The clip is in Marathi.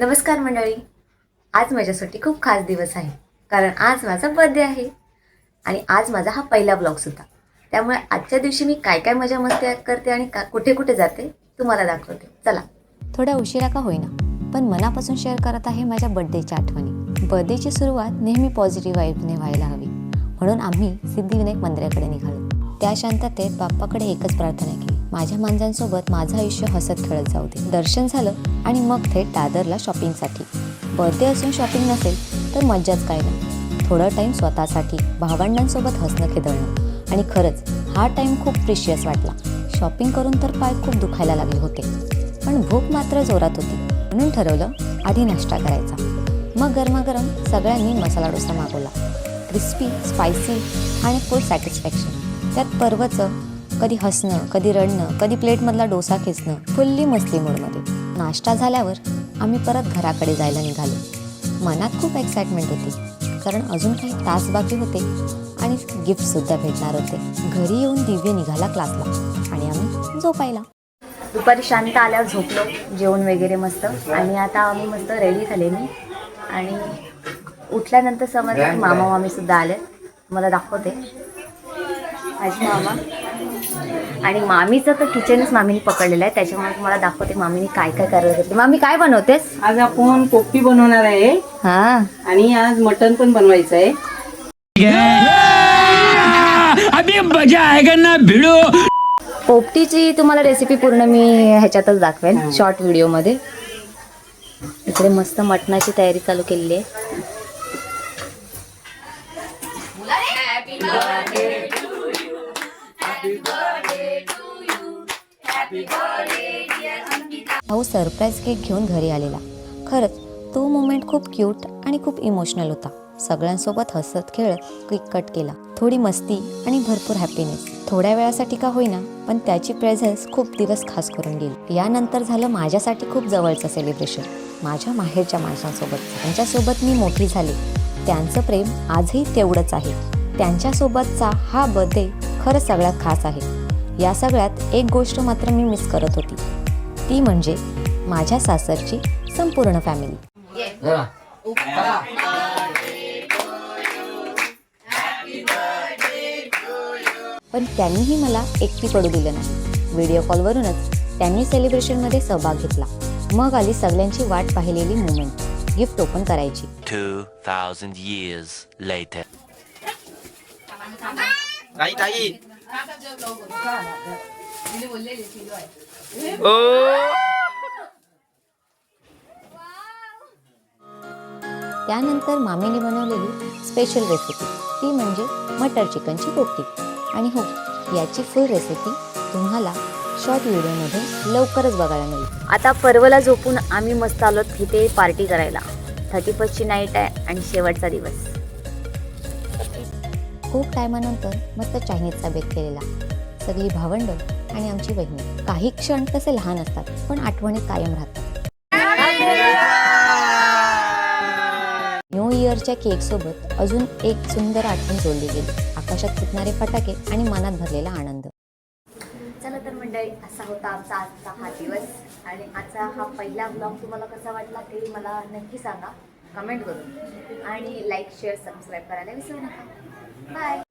नमस्कार मंडळी. आज माझ्यासाठी खूप खास दिवस आहे. कारण आज माझा बर्थडे आहे. आणि आज माझा हा पहिला ब्लॉगसुद्धा त्यामुळे आजच्या दिवशी मी काय काय मजा मस्ती करते आणि का कुठे कुठे जाते तुम्हाला दाखवते. चला. थोड्या उशिरा का होईना पण मनापासून शेअर करत आहे माझ्या बड्डेच्या आठवणी. बर्थडेची सुरुवात नेहमी पॉझिटिव्ह वाईफने व्हायला हवी. म्हणून आम्ही सिद्धिविनायक मंदिराकडे निघालो. त्या शांततेत बाप्पाकडे एकच प्रार्थना केली. माझ्या मांजांसोबत माझं आयुष्य हसत खेळत जाऊ दे. दर्शन झालं आणि मग थेट दादरला शॉपिंगसाठी बर्थडे असून शॉपिंग नसेल तर मज्जाच काय ना थोडा टाईम स्वतःसाठी भावंडांसोबत हसणं खेदळणं. आणि खरंच हा टाईम खूप प्रिशियस वाटला. शॉपिंग करून तर पाय खूप दुखायला लागले होते. पण भूक मात्र जोरात होती. म्हणून ठरवलं आधी नाश्ता करायचा. मग गरमागरम सगळ्यांनी मसाला डोसा मागवला. क्रिस्पी स्पायसी आणि फुल सॅटिस्फॅक्शन त्यात पर्वचं कधी हसणं कधी रडणं कधी प्लेटमधला डोसा खेचणं फुल्ली मस्ती मूडमध्ये. नाश्ता झाल्यावर आम्ही परत घराकडे जायला निघालो. मनात खूप एक्साइटमेंट होती कारण अजून काही तास बाकी होते आणि गिफ्टसुद्धा भेटणार होते. घरी येऊन दिव्य निघाला क्लासला आणि आम्ही झोपायला. दुपारी शांत आल्यावर झोपलो जेवण वगैरे मस्त. आणि आता आम्ही मस्त रेडी झाले मी आणि उठल्यानंतर समजलं की मामा मामी सुद्धा आले मला दाखवते. माझे मामा आणि मामीचं तर किचनच मामीने पकडलेलं आहे. त्याच्यामुळे मला दाखवते मामीने काय काय करत होते मामी काय बनवतेस? आज आपण पोपटी बनवणार आहे. हा. आणि आज मटन पण बनवायचं आहे. अभी मजा आएगा ना भिड़ो. पोपटीची तुम्हाला रेसिपी पूर्ण मी ह्याच्यातच दाखवेन शॉर्ट व्हिडिओमध्ये इकडे मस्त मटणाची तयारी चालू केलेली आहे. भाऊ सरप्राईज केक घेऊन घरी आलेला. खरंच तो मोमेंट खूप क्यूट आणि खूप इमोशनल होता. सगळ्यांसोबत हसत खेळत केक कट केला. थोडी मस्ती आणि भरपूर हॅपीनेस थोड्या वेळासाठी का होईना पण त्याची प्रेझेन्स खूप दिवस खास करून गेली. यानंतर झालं माझ्यासाठी खूप जवळचं सेलिब्रेशन माझ्या माहेरच्या माणसांसोबत. त्यांच्यासोबत मी मोठी झाले. त्यांचं प्रेम आजही तेवढंच आहे. त्यांच्यासोबतचा हा बर्थडे खरंच सगळ्यात खास आहे. या सगळ्यात एक गोष्ट मात्र मी मिस करत होती. ती म्हणजे माझ्या सासरची संपूर्ण फॅमिली पण त्यांनीही मला एकटी पडू दिलं नाही. व्हिडिओ कॉलवरूनच त्यांनी सेलिब्रेशनमध्ये सहभाग घेतला. मग आली सगळ्यांची वाट पाहिलेली मुमेंट गिफ्ट ओपन करायची. 2,000 त्यानंतर मामीने बनवलेली स्पेशल रेसिपी ती म्हणजे मटर चिकनची पोपटी आणि हो याची फुल रेसिपी तुम्हाला शॉर्ट व्हिडिओमध्ये लवकरच बघायला मिळेल. आता पर्वला झोपून आम्ही मस्त आलो तिथे पार्टी करायला. थर्टी फर्स्टची नाईट आहे आणि शेवटचा दिवस. खूप टायमानंतर मस्त चायनीजचा बेत केलेला. सगळी भावंड आणि आमची बहिणी. काही क्षण तसे लहान असतात पण आठवणी कायम राहतात. न्यू इयरच्या केक सोबत अजून एक सुंदर आठवण जोडली गेली. आकाशात फुटणारे फटाके आणि मनात भरलेला आनंद. चला तर मंडळी असा होता आमचा आजचा हा दिवस. आणि आजचा हा पहिला ब्लॉग तुम्हाला कसा वाटला ते मला नक्की सांगा. कमेंट करून. आणि लाईक शेअर सबस्क्राईब करायला विसरू नका. Bye.